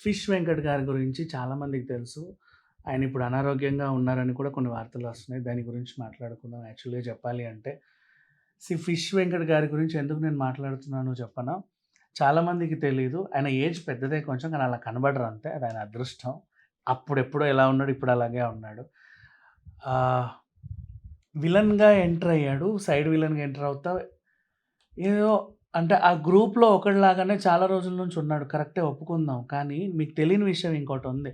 Fish Venkat గారి గురించి చాలామందికి తెలుసు. ఆయన ఇప్పుడు అనారోగ్యంగా ఉన్నారని కూడా కొన్ని వార్తలు వస్తున్నాయి. దాని గురించి మాట్లాడుకుందాం. యాక్చువల్‌గా చెప్పాలి అంటే, సి ఫిష్ వెంకట్ గారి గురించి ఎందుకు నేను మాట్లాడుతున్నాను చెప్పనా? చాలామందికి తెలియదు ఆయన ఏజ్ పెద్దదే కొంచెం. కానీ అలా కనబడరు అంతే. అది ఆయన అదృష్టం. అప్పుడెప్పుడో ఎలా ఉన్నాడు ఇప్పుడు అలాగే ఉన్నాడు. విలన్‌గా ఎంటర్ అయ్యాడు. సైడ్ విలన్‌గా ఎంటర్ అవుతా ఏదో అంటే ఆ గ్రూప్‌లో ఒకడిలాగానే చాలా రోజుల నుంచి ఉన్నాడు. కరెక్టే ఒప్పుకుందాం. కానీ మీకు తెలియని విషయం ఇంకోటి ఉంది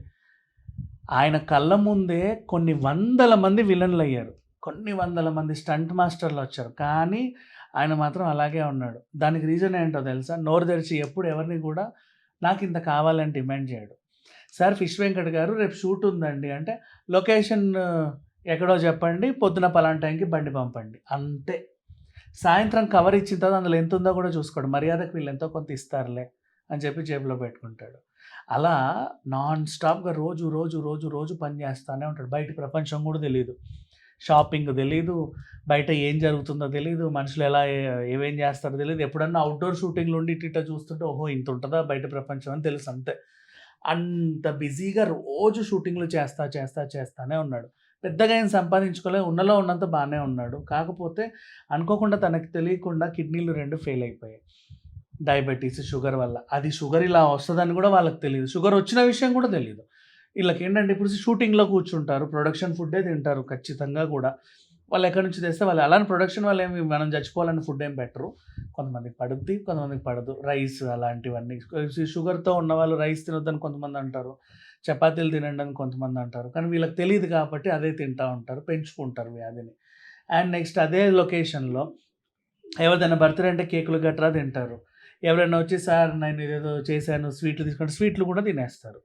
ఆయన కళ్ళ ముందే కొన్ని వందల మంది విలన్లు అయ్యారు కొన్ని వందల మంది స్టంట్ మాస్టర్లు వచ్చారు కానీ ఆయన మాత్రం అలాగే ఉన్నాడు. దానికి రీజన్ ఏంటో తెలుసా? నోరు తెరిచి ఎప్పుడు ఎవరిని కూడా నాకు ఇంత కావాలని డిమాండ్ చేయడు. సార్ ఫిష్ వెంకట్ గారు రేపు షూట్ ఉందండి అంటే, లొకేషన్ ఎక్కడో చెప్పండి. పొద్దున పలానా టైంకి బండి పంపండి. అంతే. సాయంత్రం కవర్ ఇచ్చిన తర్వాత అందులో ఎంతుందో కూడా చూసుకోడు. మర్యాదకు వీళ్ళు ఎంతో కొంత ఇస్తారులే అని చెప్పి జేబులో పెట్టుకుంటాడు. అలా నాన్ స్టాప్‌గా రోజు, రోజు, రోజు, రోజు పని చేస్తూనే ఉంటాడు. బయట ప్రపంచం కూడా తెలియదు షాపింగ్ తెలీదు. బయట ఏం జరుగుతుందో తెలియదు మనుషులు ఎలా ఏమేం చేస్తారో తెలియదు ఎప్పుడన్నా అవుట్‌డోర్ షూటింగ్‌లు ఉండి ఇటు చూస్తుంటే ఓహో! ఇంత ఉంటుందా బయట ప్రపంచం అని తెలుసు అంతే. అంత బిజీగా రోజు షూటింగ్‌లు చేస్తా, చేస్తా, చేస్తానే ఉన్నాడు. పెద్దగా ఏం సంపాదించుకోలే. ఉన్నలో ఉన్నంత బాగానే ఉన్నాడు. కాకపోతే అనుకోకుండా తనకి తెలియకుండా కిడ్నీలు రెండు ఫెయిల్ అయిపోయాయి. డయాబెటిస్, షుగర్ వల్ల. అది షుగర్ ఇలా వస్తుందని కూడా వాళ్ళకి తెలియదు షుగర్ వచ్చిన విషయం కూడా తెలియదు వీళ్ళకి ఏంటంటే ఇప్పుడు షూటింగ్‌లో కూర్చుంటారు. ప్రొడక్షన్ ఫుడ్డే తింటారు ఖచ్చితంగా కూడా. వాళ్ళు ఎక్కడి నుంచి తెస్తే వాళ్ళు అలానే ప్రొడక్షన్ వాళ్ళు ఏమి మనం చచ్చిపోవాలని ఫుడ్ ఏం పెట్టరు. కొంతమందికి పడుద్ది. కొంతమందికి పడదు. రైస్ అలాంటివన్నీ. షుగర్‌తో ఉన్నవాళ్ళు రైస్ తినొద్దని కొంతమంది అంటారు. చపాతీలు తినండి అని కొంతమంది అంటారు. కానీ వీళ్ళకి తెలియదు కాబట్టి అదే తింటా ఉంటారు. పెంచుకుంటారు వ్యాధిని. అండ్ నెక్స్ట్ అదే లొకేషన్‌లో ఎవరిదైనా బర్త్‌డే అంటే కేకులు గట్రా తింటారు. ఎవరైనా వచ్చి సార్ నేను ఇదేదో చేశాను స్వీట్లు తీసుకుంటే స్వీట్లు కూడా తినేస్తారు.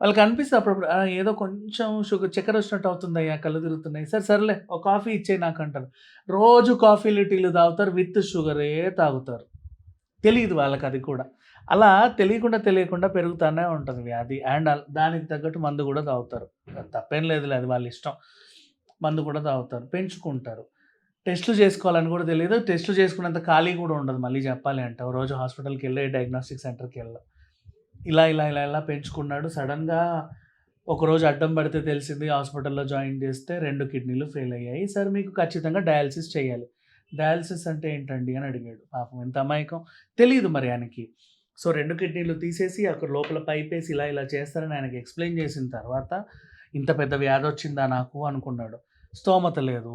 వాళ్ళకి అనిపిస్తుంది అప్పుడప్పుడు ఏదో కొంచెం షుగర్ చక్కెర వచ్చినట్టు అవుతుందయ్యా కళ్ళు తిరుగుతున్నాయి. సరే సర్లే ఒక కాఫీ ఇచ్చేయి నాకంటారు. రోజు కాఫీలు, టీలు తాగుతారు. విత్ షుగరే తాగుతారు. తెలీదు అది కూడా. అలా తెలియకుండా, తెలియకుండా పెరుగుతానే ఉంటుంది వ్యాధి. అండ్ దానికి తగ్గట్టు మందు కూడా తాగుతారు. తప్పేం లేదులే అది వాళ్ళ ఇష్టం. మందు కూడా తాగుతారు. పెంచుకుంటారు. టెస్టులు చేసుకోవాలని కూడా తెలియదు టెస్టులు చేసుకున్నంత ఖాళీ కూడా ఉండదు మళ్ళీ చెప్పాలి అంటే. ఓ రోజు హాస్పిటల్‌కెళ్ళి డయాగ్నోస్టిక్ సెంటర్‌కెళ్ళా. ఇలా, ఇలా, ఇలా, ఇలా పెంచుకున్నాడు. సడన్గా ఒకరోజు అడ్డం పడితే తెలిసింది హాస్పిటల్‌లో జాయిన్ చేస్తే రెండు కిడ్నీలు ఫెయిల్ అయ్యాయి. సార్ మీకు ఖచ్చితంగా డయాలసిస్ చేయాలి. డయాలిసిస్ అంటే ఏంటండి అని అడిగాడు. పాపం ఎంత అమాయకం. తెలియదు మరి ఆయనకి. సో రెండు కిడ్నీలు తీసేసి అక్కడ లోపల పైపేసి ఇలా, ఇలా చేస్తారని ఆయనకి ఎక్స్‌ప్లెయిన్ చేసిన తర్వాత ఇంత పెద్ద వ్యాధి వచ్చిందా నాకు అనుకున్నాడు. స్తోమత లేదు.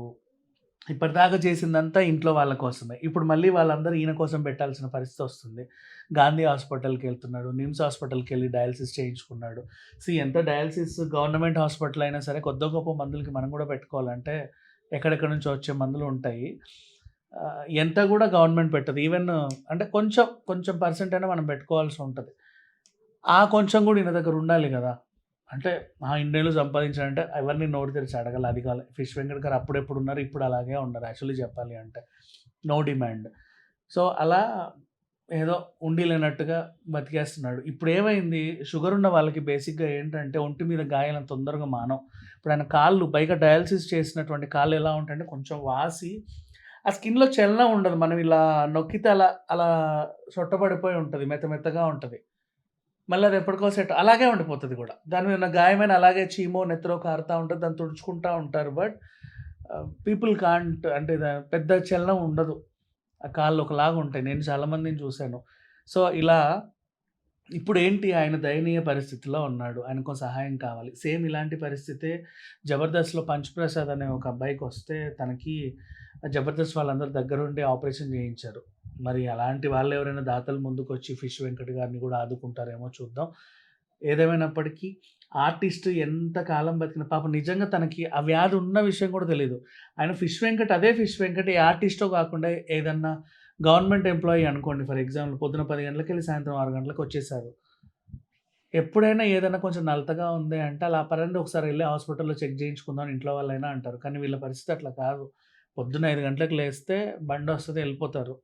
ఇప్పటిదాకా చేసిందంతా ఇంట్లో వాళ్ళ కోసమే. ఇప్పుడు మళ్ళీ వాళ్ళందరూ ఈయన కోసం పెట్టాల్సిన పరిస్థితి వస్తుంది. గాంధీ హాస్పిటల్కి వెళ్తున్నాడు నిమ్స్ హాస్పిటల్కి వెళ్ళి డయాలిసిస్ చేయించుకున్నాడు. సి ఎంత డయాలిసిస్ గవర్నమెంట్ హాస్పిటల్ అయినా సరే కొద్ది గొప్ప మందులకి మనం కూడా పెట్టుకోవాలంటే ఎక్కడెక్కడి నుంచో వచ్చే మందులు ఉంటాయి. ఎంత కూడా గవర్నమెంట్ పెట్టదు. ఈవెన్ అంటే కొంచెం, కొంచెం పర్సెంట్ అయినా మనం పెట్టుకోవాల్సి ఉంటుంది ఆ కొంచెం కూడా ఈయన దగ్గర ఉండాలి కదా! అంటే ఆ ఇన్నేళ్ళు సంపాదించాలంటే ఎవరిని నోటి తెరిచి అడగాలి అది కాలే. ఫిష్ వెంకట్ గారు అప్పుడెప్పుడు ఉన్నారు. ఇప్పుడు అలాగే ఉన్నారు యాక్చువల్లీ చెప్పాలి అంటే. No demand. సో అలా ఏదో ఉండిలేనట్టుగా లేనట్టుగా బతికేస్తున్నాడు. ఇప్పుడేమైంది షుగర్ ఉన్న వాళ్ళకి బేసిక్‌గా ఏంటంటే ఒంటి మీద గాయాలను తొందరగా మానం ఇప్పుడు ఆయన కాళ్ళు పైగా డయాలసిస్ చేసినటువంటి కాళ్ళు ఎలా ఉంటాయంటే కొంచెం వాసి ఆ స్కిన్‌లో చలనం ఉండదు. మనం ఇలా నొక్కితే అలా, అలా సొట్టబడిపోయి ఉంటుంది మెత్త మెత్తగా ఉంటుంది మళ్ళీ అది ఎప్పటికో సెట్ అలాగే ఉండిపోతుంది కూడా. దాని మీద ఉన్న గాయమైన అలాగే చీమో, నెత్తరో కారుతూ ఉంటుంది దాన్ని తుడుచుకుంటా ఉంటారు. బట్ పీపుల్ కాంట్ అంటే పెద్ద చలనం ఉండదు. ఆ కాళ్ళు ఒకలాగా ఉంటాయి. నేను చాలామందిని చూశాను సో ఇలా ఇప్పుడు ఏంటి ఆయన దయనీయ పరిస్థితిలో ఉన్నాడు. ఆయనకు సహాయం కావాలి. సేమ్ ఇలాంటి పరిస్థితే 'జబర్దస్త్‌లో' పంచప్రసాద్ అనే ఒక అబ్బాయికి వస్తే తనకి జబర్దస్త్ వాళ్ళందరూ దగ్గరుండి ఆపరేషన్ చేయించారు. మరి అలాంటి వాళ్ళు ఎవరైనా దాతలు ముందుకొచ్చి ఫిష్ వెంకట్ గారిని కూడా ఆదుకుంటారేమో చూద్దాం. ఏదేమైనప్పటికీ ఆర్టిస్ట్ ఎంత కాలం బతికినా పాపం నిజంగా తనకి ఆ వ్యాధి ఉన్న విషయం కూడా తెలియదు ఆయన ఫిష్ వెంకట్ అదే ఫిష్ వెంకట్ ఏ ఆర్టిస్టో కాకుండా ఏదన్నా గవర్నమెంట్ ఎంప్లాయీ అనుకోండి ఫర్ ఎగ్జాంపుల్ పొద్దున 10 గంటలకెళ్ళి సాయంత్రం ఆరు గంటలకు వచ్చేసారు. ఎప్పుడైనా ఏదైనా కొంచెం నలతగా ఉంది అంటే అలా పరండి ఒకసారి వెళ్ళి హాస్పిటల్‌లో చెక్ చేయించుకుందాం ఇంట్లో వాళ్ళైనా అంటారు. కానీ వీళ్ళ పరిస్థితి అట్లా కాదు. పొద్దున్న ఐదు గంటలకు లేస్తే బండి వస్తుంది వెళ్ళిపోతారు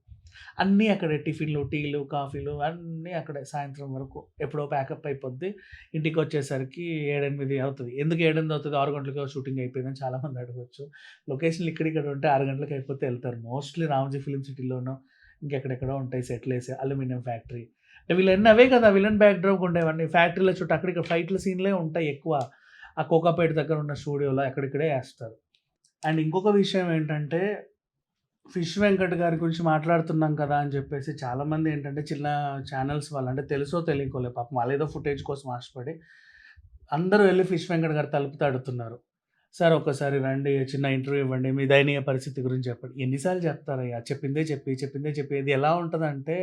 అన్నీ అక్కడే టిఫిన్‌లు, టీలు, కాఫీలు అన్నీ అక్కడే సాయంత్రం వరకు. ఎప్పుడో ప్యాకప్ అయిపోద్ది. ఇంటికొచ్చేసరికి 7, 8 అవుతది. ఎందుకు ఏడెనిమిది అవుతుంది? ఆరు గంటలకి షూటింగ్ అయిపోయిందని చాలామంది అడగవచ్చు లొకేషన్‌లు ఇక్కడిక్కడ ఉంటే ఆరు గంటలకు అయిపోతే వెళ్తారు. మోస్ట్‌లీ రామజీ ఫిలిం సిటీలోనో ఇంకెక్కడెక్కడో ఉంటాయి సెటిల్ వేసే అల్యూమినియం ఫ్యాక్టరీ. అంటే వీళ్ళన్నీ అవే కదా. విలన్ బ్యాక్ డ్రాప్ ఉండేవన్నీ. ఫ్యాక్టరీల చుట్టూ అక్కడిక్కడ ఫైట్ల సీన్లే ఉంటాయి ఎక్కువ. ఆ కోకాపేట దగ్గర ఉన్న స్టూడియోలో ఎక్కడిక్కడే వేస్తారు. అండ్ ఇంకొక విషయం ఏంటంటే ఫిష్ వెంకట్ గారి గురించి మాట్లాడుతున్నాం కదా అని చెప్పేసి చాలామంది ఏంటంటే చిన్న ఛానల్స్ వాళ్ళు అంటే తెలుసో తెలియకోలే పాపం వాళ్ళు ఏదో ఫుటేజ్ కోసం ఆశపడి అందరూ వెళ్ళి ఫిష్ వెంకట్ గారు తలుపు తడుతున్నారు. సార్ ఒక్కసారి రండి చిన్న ఇంటర్వ్యూ ఇవ్వండి మీ దయనీయ పరిస్థితి గురించి చెప్పండి. ఎన్నిసార్లు చెప్తారయ్యా? చెప్పిందే చెప్పి చెప్పిందే చెప్పి. ఇది ఎలా ఉంటుందంటే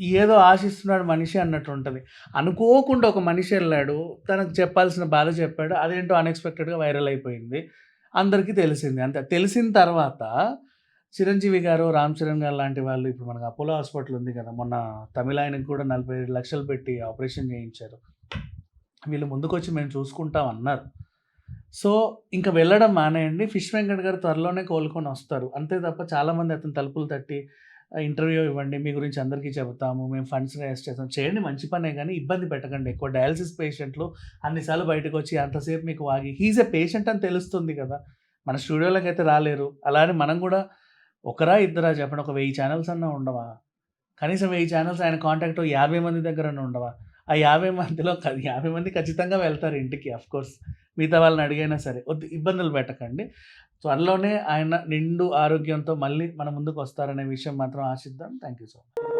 ఏదో ఆశిస్తున్నాడు మనిషి అన్నట్టు ఉంటుంది. అనుకోకుండా ఒక మనిషి వెళ్ళాడు తనకు చెప్పాల్సిన బాధ చెప్పాడు అదేంటో అన్ఎక్స్పెక్టెడ్గా వైరల్ అయిపోయింది. అందరికీ తెలిసింది. అంతే. తెలిసిన తర్వాత చిరంజీవి గారు రామ్ చరణ్ గారు లాంటి వాళ్ళు ఇప్పుడు మనకు అపోలో హాస్పిటల్ ఉంది కదా మొన్న తమిళ ఆయనకు కూడా నలభై ఐదు లక్షలు పెట్టి ఆపరేషన్ చేయించారు. వీళ్ళు ముందుకొచ్చి మేము చూసుకుంటాం అన్నారు. సో ఇంకా వెళ్ళడం మానేయండి. ఫిష్ వెంకట్ గారు త్వరలోనే కోలుకొని వస్తారు. అంతే తప్ప చాలామంది అతను తలుపులు తట్టి ఇంటర్వ్యూ ఇవ్వండి మీ గురించి అందరికీ చెబుతాము మేము ఫండ్స్ రేస్ చేస్తాం. చేయండి మంచి పనే కానీ ఇబ్బంది పెట్టకండి. ఎక్కువ డయాలసిస్ పేషెంట్లు అన్నిసార్లు బయటకు వచ్చి అంతసేపు మీకు వాగి హీజ్ ఎ పేషెంట్ అని తెలుస్తుంది కదా. మన స్టూడియోలోకి అయితే రాలేరు. అలానే మనం కూడా ఒకరా ఇద్దరా చెప్పండి ఒక వెయ్యి ఛానల్స్ అన్నా ఉండవా? కనీసం వెయ్యి ఛానల్స్ ఆయన కాంటాక్ట్ యాభై మంది దగ్గర ఉండవా? ఆ యాభై మందిలో యాభై మంది ఖచ్చితంగా వెళ్తారు ఇంటికి అఫ్ కోర్స్ మిగతా వాళ్ళని అడిగైనా సరే వద్దు ఇబ్బందులు పెట్టకండి. త్వరలోనే ఆయన నిండు ఆరోగ్యంతో మళ్ళీ మన ముందుకు వస్తారనే విషయం మాత్రం ఆశిద్దాం. Thank you so much